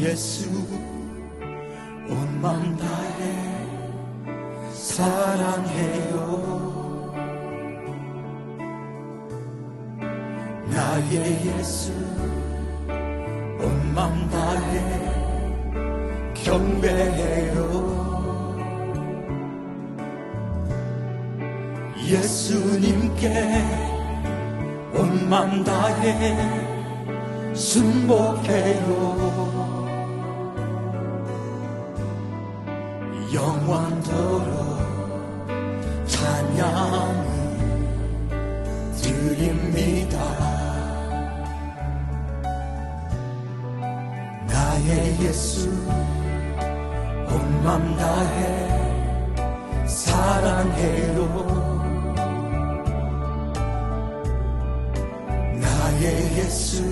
예수 온 맘 다해 사랑해요. 나의 예수 온 맘 다해 경배해요. 예수님께 온맘 다해 순복해요 영원토록 찬양을 드립니다. 나의 예수 온맘 다해 사랑해요. 나의 예수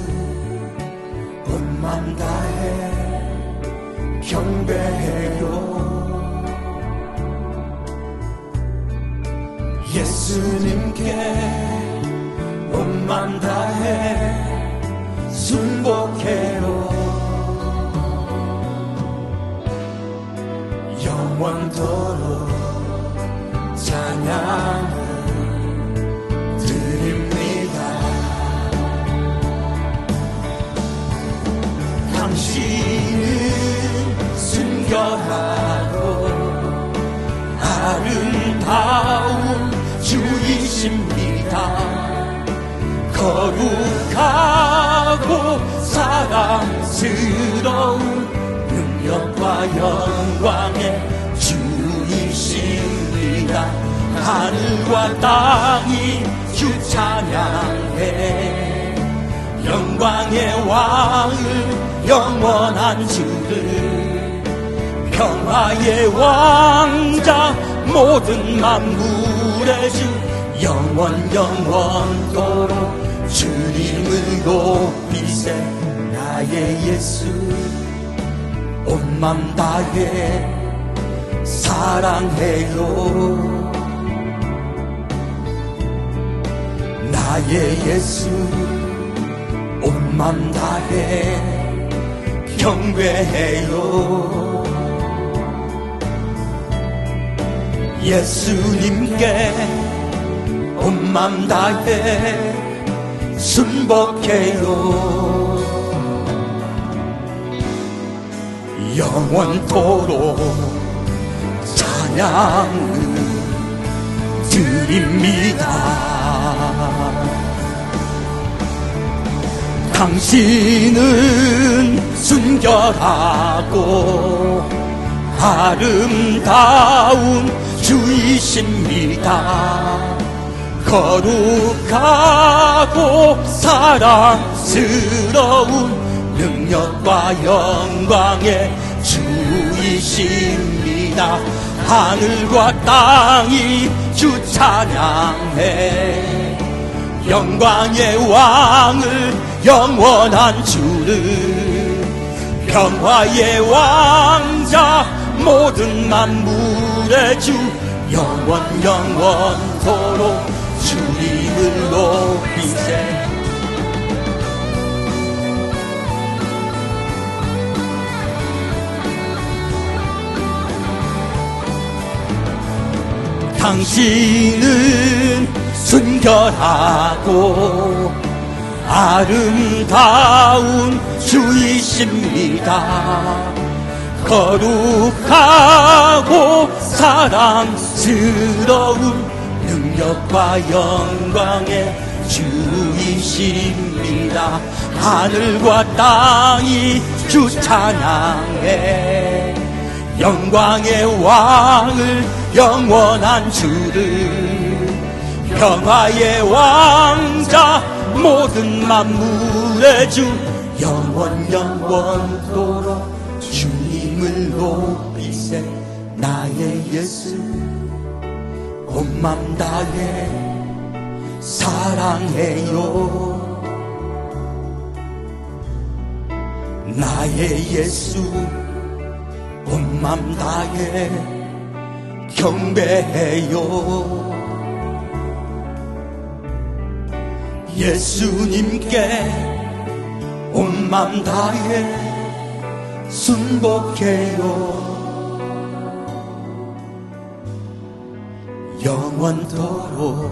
온맘 다해 경배해요 온맘다 거룩하고 사랑스러운 능력과 영광의 주이십니다 하늘과 땅이 주 찬양해. 영광의 왕을 영원한 주를. 평화의 왕자 모든 만물의 주 영원 영원토록 주님을 높이세 나의 예수. 온맘 다해 사랑해요. 나의 예수 온맘 다해 경배해요. 예수님께 온맘 다해 순복해요 영원토록 찬양을 드립니다 당신은 순결하고 아름다운 주이십니다. 거룩하고 사랑스러운 능력과 영광의 주이십니다. 하늘과 땅이 주 찬양해 영광의 왕을 영원한 주를 평화의 왕자 모든 만물의 주 영원 영원토록 주님을 높이세 당신은 순결하고 아름다운 주이십니다. 거룩하고 사랑스러운 능력과 영광의 주이십니다. 하늘과 땅이 주 찬양해. 영광의 왕을 영원한 주를 평화의 왕자 모든 만물의 주 영원 영원토록 주님을 높이세. 나의 예수 온맘 다해 사랑해요. 나의 예수 온맘 다해 경배해요. 예수님께 온맘 다해 순복해요 영원토록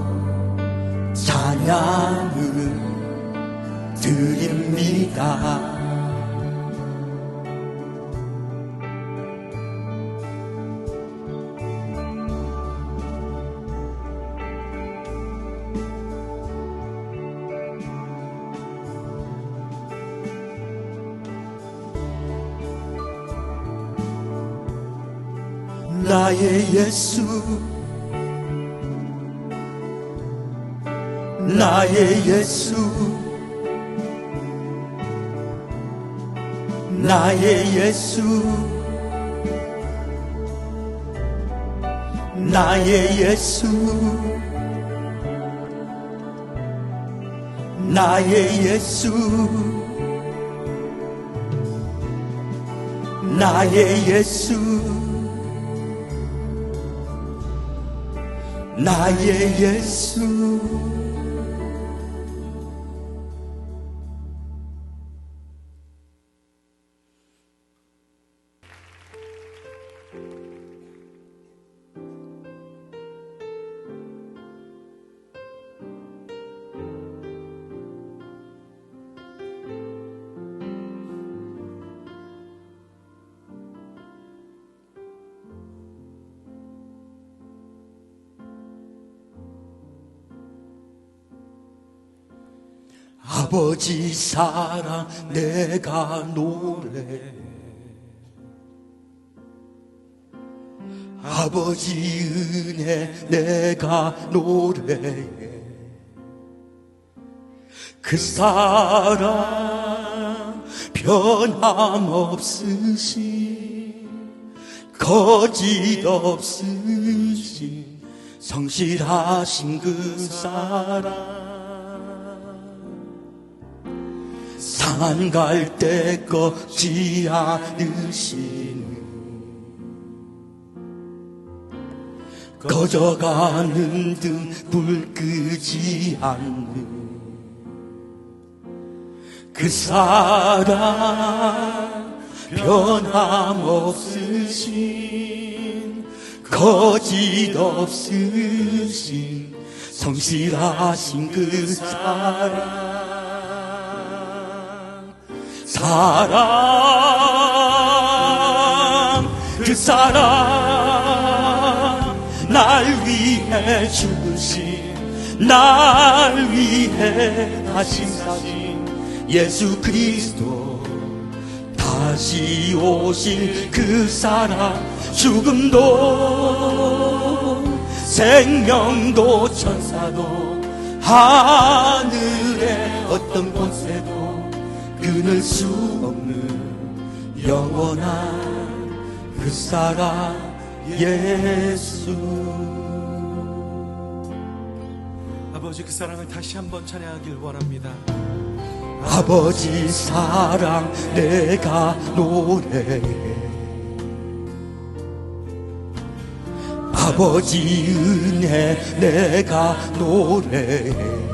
찬양을 드립니다. 나의 예수 나의 예수. 나의 예수. 나의 예수. 나의 예수. 나의 예수. 나의 예수 아버지 사랑 내가 노래. 아버지 은혜 내가 노래해 그 사랑 변함없으신 거짓 없으신 성실하신 그 사랑 산갈 때 꺾지 않으시는 꺼져가는 등 불 끄지 않는 그 사랑 변함없으신 거짓 없으신 성실하신 그 사랑 사랑 그 사랑 날 위해 죽으신 날 위해 다시 사신 예수 그리스도 다시 오실 그 사랑 죽음도 생명도 천사도 하늘의 어떤 권세도 끊을 수 없는 영원한 그 사랑 예수. 아버지 그 사랑을 다시 한번 찬양하길 원합니다. 아버지 사랑 내가 노래해 아버지 은혜 내가 노래해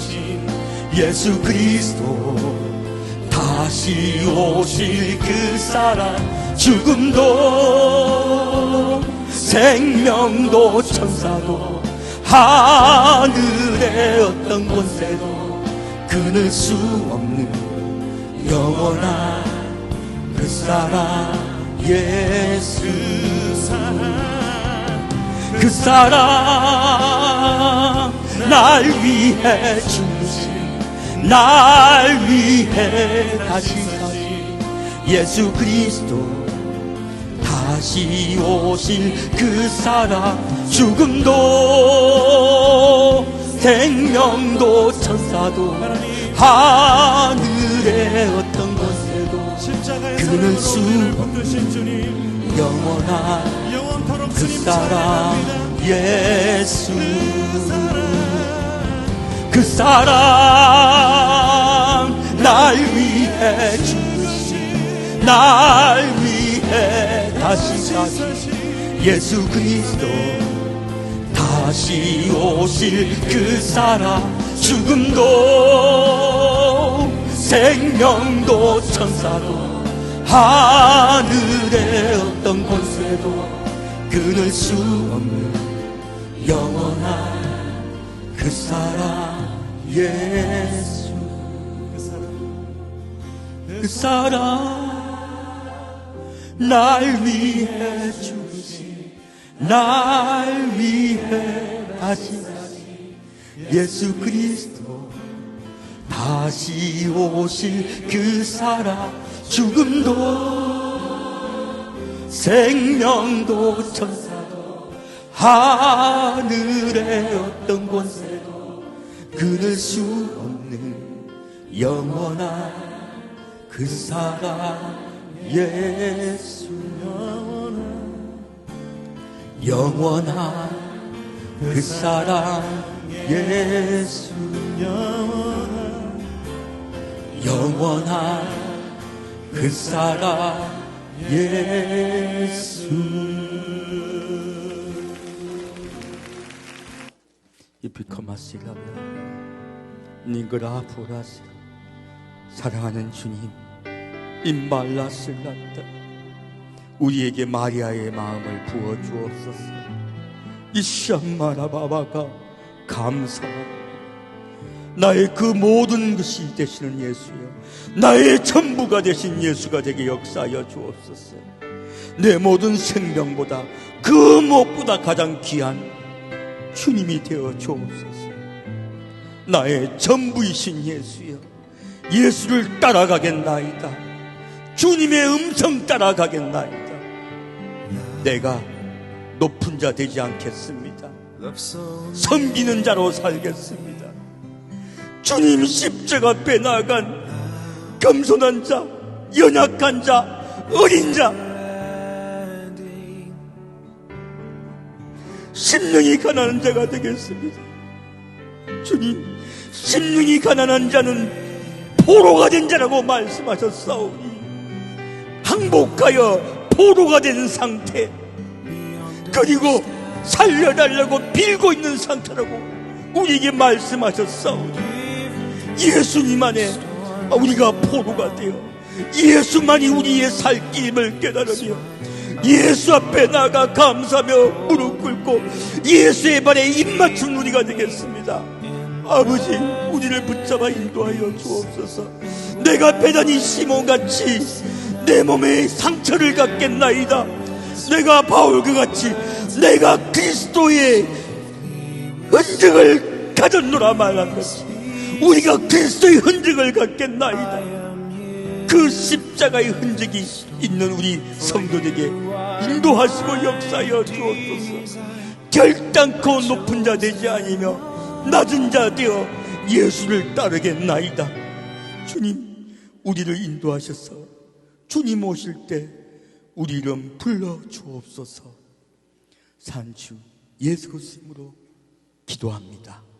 예수 그리스도 다시 오실 그 사랑 죽음도 생명도 천사도 하늘의 어떤 권세도 끊을 수 없는 영원한 사랑 예수 그 사랑 날 위해 죽으신 날 위해 다시 사신 예수 그리스도 다시 오실 그 사랑 죽음도 생명도 천사도 하늘의 어떤 곳에도 십자가에서 그늘 수 붙드신 주님. 영원한 그 주님 사랑 예수 그 사랑 날 위해 죽으신 날 위해 다시 사신 예수 그리스도 다시 오실 그 사랑 죽음도 생명도 천사도 하늘의 어떤 곳에도 끊을 수 없는 영원한 그 사랑 예수 그 사랑 날 위해 죽으신 날 위해 가신 예수 그리스도. 다시 오실 그 사랑 죽음도 생명도 천사도 하늘의 어떤 권세도 끊을 수 없는 영원한 그 사랑 예수 영원한 그 사랑 예수 영원한 그 사랑 예수 이피커마시라며 닝그라 보라시 사랑하는 주님 임말라슬란다. 우리에게 마리아의 마음을 부어 주옵소서. 이 샴마라바바가 감사합니다 나의 그 모든 것이 되시는 예수여 나의 전부가 되신 예수가 되게 역사하여 주옵소서. 내 모든 생명보다 그 무엇보다 가장 귀한 주님이 되어 주옵소서. 나의 전부이신 예수여 예수를 따라가겠나이다. 주님의 음성 따라가겠나이다. 내가 높은 자 되지 않겠습니다. 섬기는 자로 살겠습니다. 주님 십자가 빼나간 겸손한 자, 연약한 자, 어린 자, 심령이 가난한 자가 되겠습니다. 주님, 심령이 가난한 자는 포로가 된 자라고 말씀하셨사오니 항복하여 포로가 된 상태 그리고 살려달라고 빌고 있는 상태라고 우리에게 말씀하셨사오니 예수님 안에 우리가 포로가 되어 예수만이 우리의 살 길임을 깨달으며 예수 앞에 나가 감사하며 무릎 꿇고 예수의 발에 입맞춘 우리가 되겠습니다. 아버지 우리를 붙잡아 인도하여 주옵소서 내가 배단이 시몬같이 내 몸에 상처를 갖겠나이다 내가 바울과 같이 내가 그리스도의 흔적을 가졌노라 말한 것이 우리가 그리스도의 흔적을 갖겠나이다. 그 십자가의 흔적이 있는 우리 성도에게 인도하시고 역사하여 주옵소서. 결단코 높은 자 되지 아니며 낮은 자 되어 예수를 따르겠나이다. 주님, 우리를 인도하셔서 주님 오실 때 우리 이름 불러 주옵소서. 산주 예수 그리스도로 기도합니다.